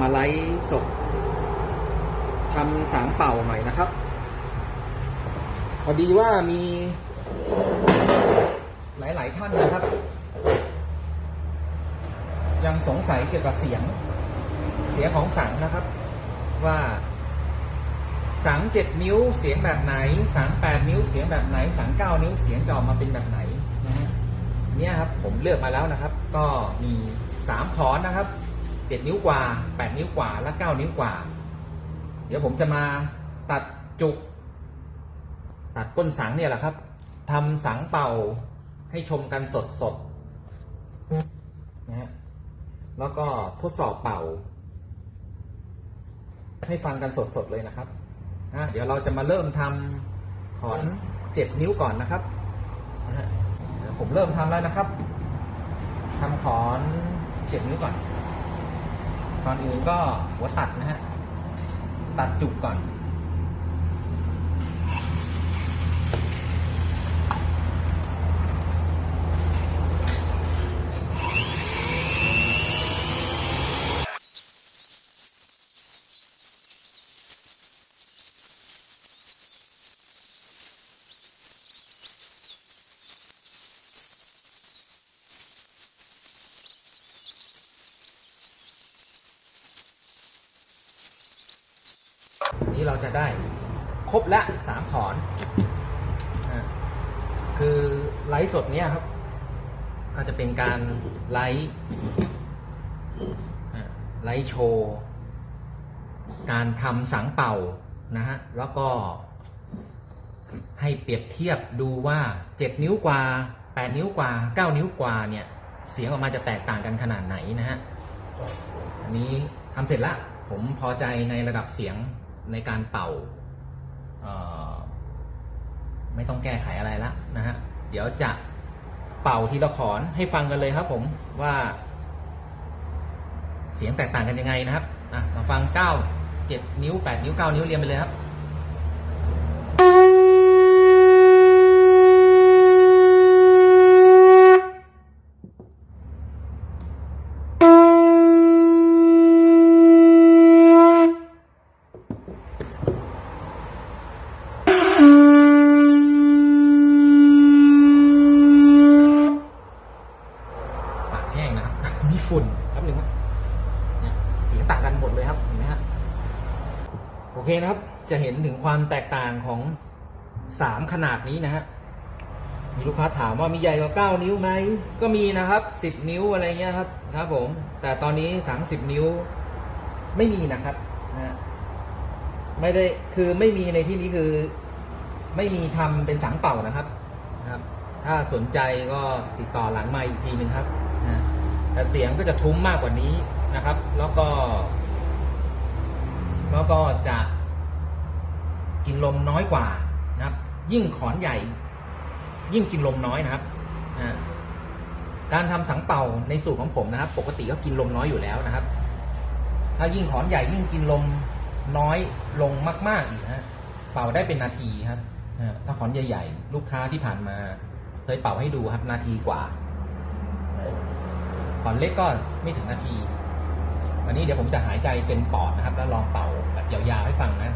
มาไลฟ์สดทำสางเป่าหน่อยนะครับ พอดีว่ามี หลาย ๆ ท่านนะครับ ยังสงสัยเกี่ยวกับเสียง เสียงของสังนะครับ ว่าสังเจ็ดนิ้วเสียงแบบไหน สังแปดนิ้วเสียงแบบไหน สังเก้านิ้วเสียงจะออกมาเป็นแบบไหนนะฮะเนี่ยครับผมเลือกมาแล้วนะครับ ก็มีสามขอนนะครับ เจ็ดนิ้วกว่าแปดนิ้วกว่าและเก้านิ้วกว่า เดี๋ยวผมจะมาตัดจุก ตัดก้นสังเนี่ยแหละครับทำสังเป่าให้ชมกันสดสดๆนะฮะแล้วก็ทดสอบเป่า ให้ฟังกันสดๆเลยนะครับอะเดี๋ยวเราจะมาเริ่มทำขอนเจ็ดนิ้วก่อนนะครับนะผมเริ่มทำแล้วนะครับทำขอนเจ็ดนิ้วก่อน ก่อนอื่นก็หัวตัดนะฮะ ตัดจุกก่อน นี้เราจะได้ครบละสามขอนคือไลฟ์สดเนี้ยครับ ก็จะเป็นการไลฟ์ไลฟ์โชว์ การทำสังเป่านะฮะ แล้วก็ ให้เปรียบเทียบดูว่า 7 นิ้วกว่า 8 นิ้วกว่า 9 นิ้วกว่าเนี่ย เสียงออกมาจะแตกต่างกันขนาดไหนนะฮะ อันนี้ทำเสร็จละ ผมพอใจในระดับเสียง ในการเป่าไม่ต้องแก้ไขอะไรละนะฮะ เดี๋ยวจะเป่าทีละขอนให้ฟังกันเลยครับผมว่า เสียงแตกต่างกันยังไงนะครับอะมาฟัง 9 7 นิ้ว 8 นิ้ว 9 นิ้วเรียงไปเลยครับ ปากแห้งนะครับ มีฝุ่นแป๊บ หนึงครับเสียงต่างกันหมดเลยครับเห็นไหมฮะโอเคนะครับ จะเห็นถึงความแตกต่างของสามขนาดนี้นะฮะมีลูกค้าถามว่ามีใหญ่กว่าเก้านิ้วไหมก็มีนะครับสิบนิ้วอะไรเงี้ยครับครับผม แต่ตอนนี้สามสิบนิ้วไม่มีนะครับนะฮะไม่ได้คือไม่มีในที่นี้คือ ไม่มีทำเป็นสังเป่านะครับนะครับ ถ้าสนใจก็ติดต่อหลังไมาอีกทีหนึ่งครับ แต่เสียงก็จะทุ้มมากกว่านี้นะครับ แล้วก็ แล้วก็จะกินลมน้อยกว่านะครับ ยิ่งขอนใหญ่ ยิ่งกินลมน้อยนะครับนะการทำสังเป่าในสูตรของผมนะครับ ปกติก็กินลมน้อยอยู่แล้วนะครับ ถ้ายิ่งขอนใหญ่ยิ่งกินลมน้อยลงมาก ๆอีกฮะเป่าได้เป็นนาทีครับถ้าขอนใหญ่ ๆ ลูกค้าที่ผ่านมา เคยเป่าให้ดูครับนาทีกว่า อนเล็กก็ไม่ถึงนาที วันนี้เดี๋ยวผมจะหายใจเป็นปอดนะครับ แล้วลองเป่าแบบยาวๆให้ฟังนะ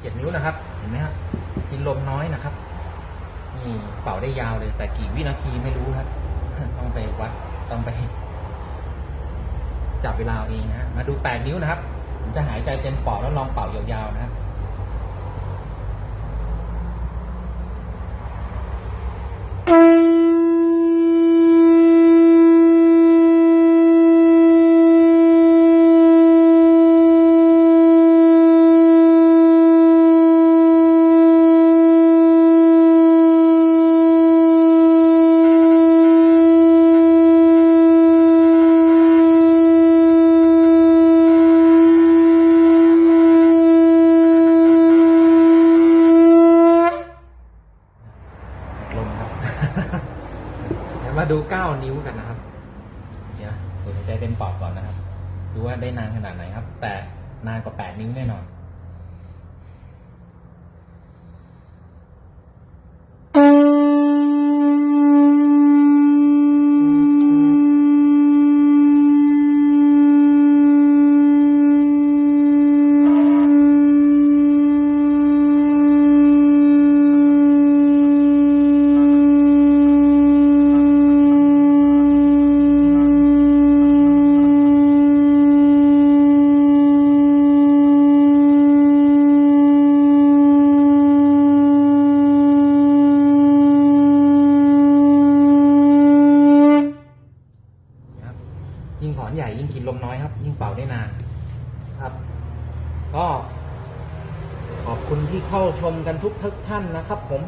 เจ็ดนิ้วนะครับ เห็นไหมครับกินลมน้อยนะครับ นี่ เป่าได้ยาวเลย แต่กี่วินาทีไม่รู้ครับ ต้องไปวัดต้องไป จับเวลาเองนะมาดูแปดนิ้วนะครับผมจะหายใจเต็มปอดแล้วลองเป่ายาวๆนะครับ มาดูเก้านิ้วกันนะครับ เดี๋ยวดูหัวใจเต็มปอดก่อนนะครับ ดูว่าได้นานขนาดไหนครับ แต่นานกว่าแปดนิ้วแน่นอน นะครับ ยิ่งถอนใหญ่ยิ่งกินลมน้อยครับ ยิ่งเป่าได้นานครับ ก็ขอบคุณที่เข้าชมกันทุกท่านนะครับผม